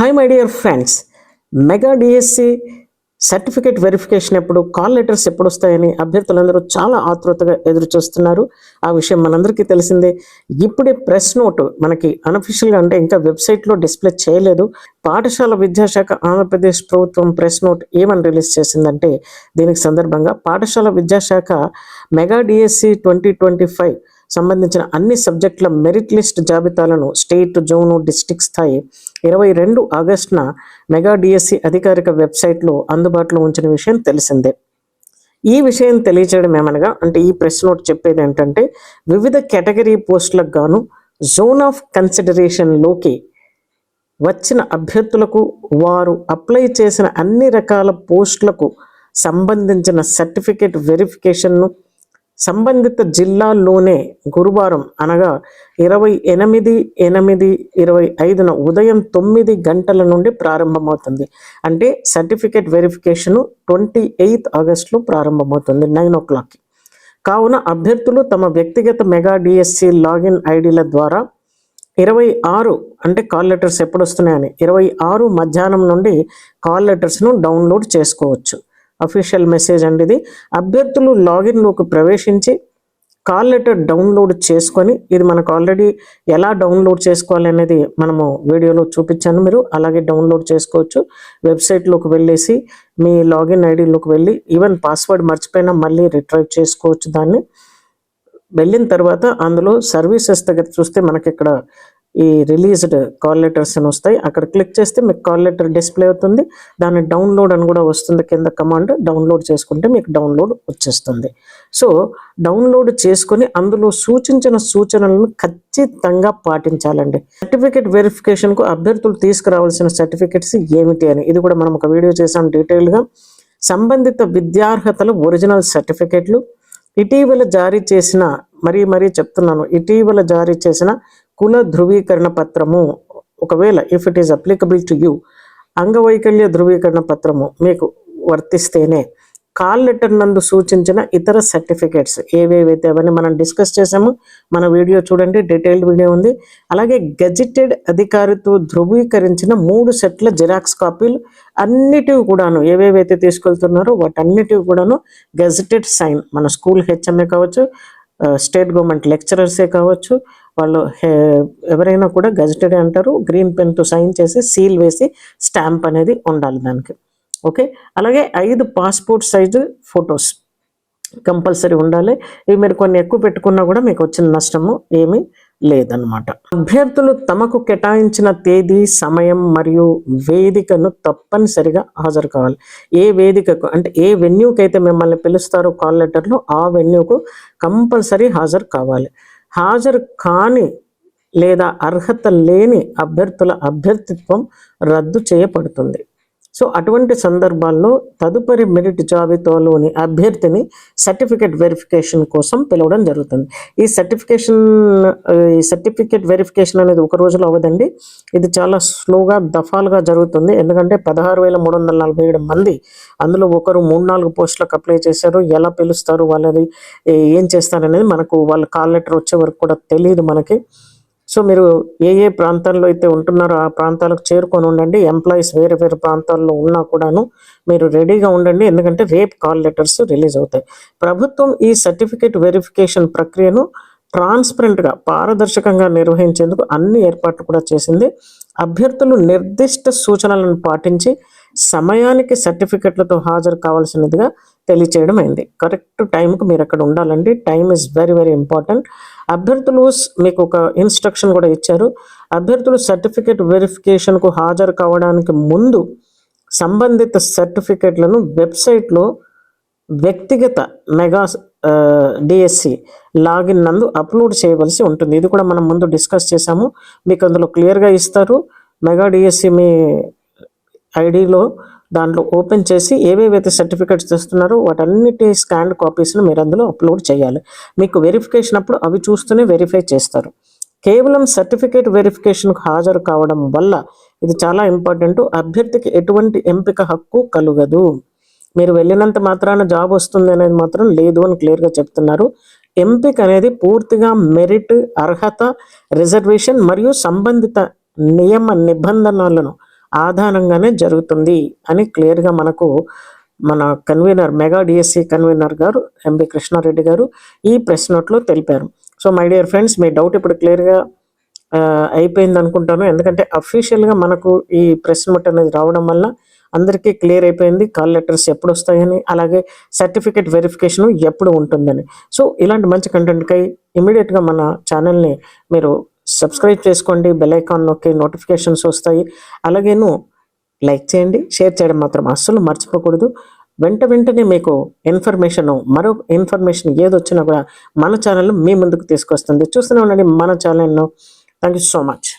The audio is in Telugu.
Hi my dear friends mega DSC certificate verification ఎప్పుడు కాల్ లెటర్స్ ఎప్పుడు వస్తాయని అభ్యర్థులందరూ చాలా ఆతృతగా ఎదురు చూస్తున్నారు ఆ విషయం మనందరికీ తెలిసిందే. ఇప్పుడే ప్రెస్ నోట్ మనకి అన్అఫిషియల్గా అంటే ఇంకా వెబ్సైట్లో డిస్ప్లే చేయలేదు. పాఠశాల విద్యాశాఖ ఆంధ్రప్రదేశ్ ప్రభుత్వం ప్రెస్ నోట్ ఏమని రిలీజ్ చేసిందంటే దీనికి సందర్భంగా పాఠశాల విద్యాశాఖ mega DSC twenty twenty five సంబంధించిన అన్ని సబ్జెక్టుల మెరిట్ లిస్ట్ జాబితాలను స్టేట్ జోను డిస్టిక్ స్థాయి ఇరవై రెండు ఆగస్టున మెగా డిఎస్సి అధికారిక వెబ్సైట్లో అందుబాటులో ఉంచిన విషయం తెలిసిందే. ఈ విషయం తెలియచేయడం ఏమనగా అంటే ఈ ప్రెస్ నోట్ చెప్పేది ఏంటంటే వివిధ కేటగిరీ పోస్టులకు గాను జోన్ ఆఫ్ కన్సిడరేషన్లోకి వచ్చిన అభ్యర్థులకు వారు అప్లై చేసిన అన్ని రకాల పోస్టులకు సంబంధించిన సర్టిఫికేట్ వెరిఫికేషన్ను సంబంధిత జిల్లాల్లోనే గురువారం అనగా ఇరవై ఎనిమిది ఎనిమిది ఇరవై ఐదున ఉదయం తొమ్మిది గంటల నుండి ప్రారంభమవుతుంది. అంటే సర్టిఫికేట్ వెరిఫికేషన్ ట్వంటీ ఎయిత్ ఆగస్టులో ప్రారంభమవుతుంది నైన్ ఓ క్లాక్కి. కావున అభ్యర్థులు తమ వ్యక్తిగత మెగా డిఎస్సి లాగిన్ ఐడీల ద్వారా ఇరవై ఆరు అంటే కాల్ లెటర్స్ ఎప్పుడు వస్తున్నాయని ఇరవై ఆరు మధ్యాహ్నం నుండి కాల్ లెటర్స్ను డౌన్లోడ్ చేసుకోవచ్చు. అఫీషియల్ మెసేజ్ అండి ఇది. అభ్యర్థులు లాగిన్లోకి ప్రవేశించి కాల్ లెటర్ డౌన్లోడ్ చేసుకొని ఇది మనకు ఆల్రెడీ ఎలా డౌన్లోడ్ చేసుకోవాలి అనేది మనము వీడియోలో చూపించాను మీరు. అలాగే డౌన్లోడ్ చేసుకోవచ్చు. వెబ్సైట్లోకి వెళ్ళేసి మీ లాగిన్ ఐడిలోకి వెళ్ళి ఈవెన్ పాస్వర్డ్ మర్చిపోయినా మళ్ళీ రిట్రైవ్ చేసుకోవచ్చు దాన్ని. వెళ్ళిన తర్వాత అందులో సర్వీసెస్ దగ్గర చూస్తే మనకి ఇక్కడ ఈ రిలీజ్డ్ కాల్ లెటర్స్ అని వస్తాయి. అక్కడ క్లిక్ చేస్తే మీకు కాల్ లెటర్ డిస్ప్లే అవుతుంది. దాన్ని డౌన్లోడ్ అని కూడా వస్తుంది కింద కమాండ్ డౌన్లోడ్ చేసుకుంటే మీకు డౌన్లోడ్ వచ్చేస్తుంది. సో డౌన్లోడ్ చేసుకుని అందులో సూచించిన సూచనలను ఖచ్చితంగా పాటించాలండి. సర్టిఫికేట్ వెరిఫికేషన్కు అభ్యర్థులు తీసుకురావాల్సిన సర్టిఫికేట్స్ ఏమిటి అని. ఇది కూడా మనం ఒక వీడియో చేసాం డీటెయిల్గా సంబంధిత విద్యార్హతల ఒరిజినల్ సర్టిఫికేట్లు ఇటీవల జారీ చేసిన మరీ మరీ చెప్తున్నాను. ఇటీవల జారీ చేసిన కుల ధృవీకరణ పత్రము. ఒకవేళ if it is applicable to you అంగవైకల్య ధృవీకరణ పత్రము మీకు వర్తిస్తేనే కాల్ లెటర్ నందు సూచించిన ఇతర సర్టిఫికేట్స్ ఏవేవైతే అవన్నీ మనం డిస్కస్ చేసాము మన వీడియో చూడండి డీటెయిల్డ్ వీడియో ఉంది. అలాగే గెజిటెడ్ అధికారితో ధృవీకరించిన మూడు సెట్ల జిరాక్స్ కాపీలు అన్నిటివి కూడాను ఏవేవైతే తీసుకెళ్తున్నారో వాటన్నిటివి కూడాను గెజిటెడ్ సైన్. మన స్కూల్ హెచ్ఎంఏ కావచ్చు స్టేట్ గవర్నమెంట్ లెక్చరర్సే కావచ్చు వాళ్ళు ఎవరైనా కూడా గజెటెడ్ అంటారు గ్రీన్ పెన్తో సైన్ చేసి సీల్ వేసి స్టాంప్ అనేది ఉండాలి దానికి. ఓకే? అలాగే ఐదు పాస్పోర్ట్ సైజు ఫొటోస్ కంపల్సరీ ఉండాలి. ఇవి మీరు కొన్ని ఎక్కువ పెట్టుకున్నా కూడా మీకు వచ్చిన నష్టము ఏమీ లేదన్నమాట. అభ్యర్థులు తమకు కేటాయించిన తేదీ సమయం మరియు వేదికను తప్పనిసరిగా హాజరు కావాలి. ఏ వేదికకు అంటే ఏ వెన్యూకి అయితే మిమ్మల్ని పిలుస్తారో కాల్ లెటర్లో ఆ వెన్యూకు కంపల్సరీ హాజరు కావాలి. హాజరు కాని లేదా అర్హత లేని అభ్యర్థుల అభ్యర్థిత్వం రద్దు చేయబడుతుంది. సో అటువంటి సందర్భాల్లో తదుపరి మెరిట్ జాబితాలోని అభ్యర్థిని సర్టిఫికేట్ వెరిఫికేషన్ కోసం పిలవడం జరుగుతుంది. ఈ సర్టిఫికేషన్ ఈ సర్టిఫికేట్ వెరిఫికేషన్ అనేది ఒక రోజులో అవ్వదండి. ఇది చాలా స్లోగా దఫాలుగా జరుగుతుంది. ఎందుకంటే పదహారు వేల మూడు వందల నలభై ఏడు మంది అందులో ఒకరు మూడు నాలుగు పోస్టులకు అప్లై చేశారు. ఎలా పిలుస్తారు వాళ్ళది ఏం చేస్తారనేది మనకు వాళ్ళ కాల్ లెటర్ వచ్చే వరకు కూడా తెలియదు మనకి. సో మీరు ఏ ఏ ప్రాంతాల్లో అయితే ఉంటున్నారో ఆ ప్రాంతాలకు చేరుకొని ఉండండి. ఎంప్లాయీస్ వేరే వేరే ప్రాంతాల్లో ఉన్నా కూడాను మీరు రెడీగా ఉండండి. ఎందుకంటే రేపు కాల్ లెటర్స్ రిలీజ్ అవుతాయి. ప్రభుత్వం ఈ సర్టిఫికేట్ వెరిఫికేషన్ ప్రక్రియను ట్రాన్స్పరెంట్గా పారదర్శకంగా నిర్వహించేందుకు అన్ని ఏర్పాట్లు కూడా చేసింది. అభ్యర్థులు నిర్దిష్ట సూచనలను పాటించి సమయానికి సర్టిఫికెట్లతో హాజరు కావాల్సినదిగా తెలియచేయడం అయింది కరెక్ట్ టైంకి మీరు అక్కడ ఉండాలండి. Time is very very important. అభ్యర్థులు మీకు ఒక ఇన్స్ట్రక్షన్ కూడా ఇచ్చారు. అభ్యర్థులు సర్టిఫికేట్ వెరిఫికేషన్కు హాజరు కావడానికి ముందు సంబంధిత సర్టిఫికేట్లను వెబ్సైట్లో వ్యక్తిగత మెగా డిఎస్సి లాగిన్ నందు అప్లోడ్ చేయవలసి ఉంటుంది. ఇది కూడా మనం ముందు డిస్కస్ చేసాము మీకు అందులో క్లియర్గా ఇస్తారు. మెగా డిఎస్సి మీ ఐడిలో దాంట్లో ఓపెన్ చేసి ఏవేవైతే సర్టిఫికేట్స్ తెస్తున్నారో వాటన్నిటి స్కాన్ కాపీస్ను మీరు అందులో అప్లోడ్ చేయాలి. మీకు వెరిఫికేషన్ అప్పుడు అవి చూస్తూనే వెరిఫై చేస్తారు. కేవలం సర్టిఫికేట్ వెరిఫికేషన్కు హాజరు కావడం వల్ల ఇది చాలా ఇంపార్టెంట్ అభ్యర్థికి ఎటువంటి ఎంపిక హక్కు కలుగదు. మీరు వెళ్ళినంత మాత్రాన జాబ్ వస్తుంది అనేది మాత్రం లేదు అని క్లియర్గా చెప్తున్నారు. ఎంపిక అనేది పూర్తిగా మెరిట్ అర్హత రిజర్వేషన్ మరియు సంబంధిత నియమ నిబంధనలను ఆధారంగానే జరుగుతుంది అని క్లియర్గా మనకు మన కన్వీనర్ మెగా డిఎస్సి కన్వీనర్ గారు ఎంబి కృష్ణారెడ్డి గారు ఈ ప్రెస్ నోట్లో తెలిపారు. సో మై డియర్ ఫ్రెండ్స్ మీ డౌట్ ఇప్పుడు క్లియర్గా అయిపోయింది అనుకుంటాను. ఎందుకంటే అఫీషియల్గా మనకు ఈ ప్రెస్ నోట్ అనేది రావడం వల్ల అందరికీ క్లియర్ అయిపోయింది కాల్ లెటర్స్ ఎప్పుడు వస్తాయని అలాగే సర్టిఫికేట్ వెరిఫికేషన్ ఎప్పుడు ఉంటుందని. సో ఇలాంటి మంచి కంటెంట్కై ఇమీడియట్గా మన ఛానల్ని మీరు సబ్స్క్రైబ్ చేసుకోండి బెల్ ఐకాన్లోకి నోటిఫికేషన్స్ వస్తాయి. అలాగేను లైక్ చేయండి షేర్ చేయడం మాత్రం అస్సలు మర్చిపోకూడదు. వెంట వెంటనే మీకు ఇన్ఫర్మేషన్ మరో ఇన్ఫర్మేషన్ ఏదొచ్చినా కూడా మన ఛానల్ మీ ముందుకు తీసుకొస్తుంది. చూస్తూనే ఉండండి మన ఛానల్ను థ్యాంక్ యూ సో మచ్